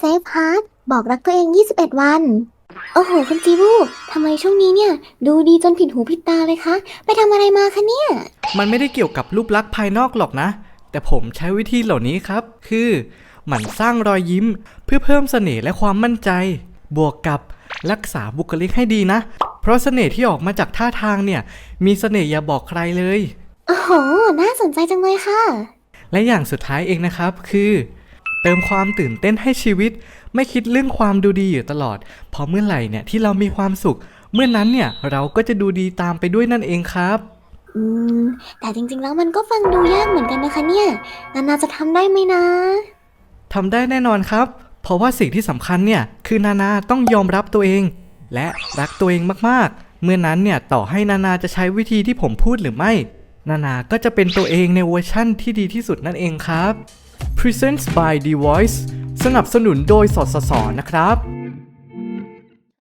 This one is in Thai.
Safe Heart บอกรักตัวเอง 21 วัน โอ้โห คุณจีบูทำไมช่วงนี้เนี่ย ดูดีจนผิดหูผิดตาเลยคะ ไปทำอะไรมาคะเนี่ย มันไม่ได้เกี่ยวกับรูปลักษณ์ภายนอกหรอกนะ แต่ผมใช้วิธีเหล่านี้ครับ คือ หมั่นสร้างรอยยิ้ม เพื่อเพิ่มเสน่ห์และความมั่นใจ บวกกับรักษาบุคลิกให้ดีนะ เพราะเสน่ห์ที่ออกมาจากท่าทางเนี่ย มีเสน่ห์อย่าบอกใครเลย โอ้โห น่าสนใจจังเลยค่ะ และอย่างสุดท้ายเองนะครับคือ เติมความตื่นเต้นให้ชีวิต ไม่คิดเรื่องความดูดีอยู่ตลอดเพราะเมื่อไหร่เนี่ยที่เรามีความสุข เมื่อนั้นเนี่ยเราก็จะดูดีตามไปด้วยนั่นเองครับ อืม แต่จริงๆแล้วมันก็ฟังดูยากเหมือนกันนะคะเนี่ย นานาจะทำได้ไหมนะ ทำได้แน่นอนครับ เพราะว่าสิ่งที่สำคัญเนี่ยคือนานาต้องยอมรับตัวเอง และรักตัวเองมากๆ เมื่อนั้นเนี่ยต่อให้นานาจะใช้วิธีที่ผมพูดหรือไม่ นานาก็จะเป็นตัวเองในเวอร์ชั่นที่ดีที่สุดนั่นเองครับ Presents by The Voice สนับสนุนโดยสสสนะครับ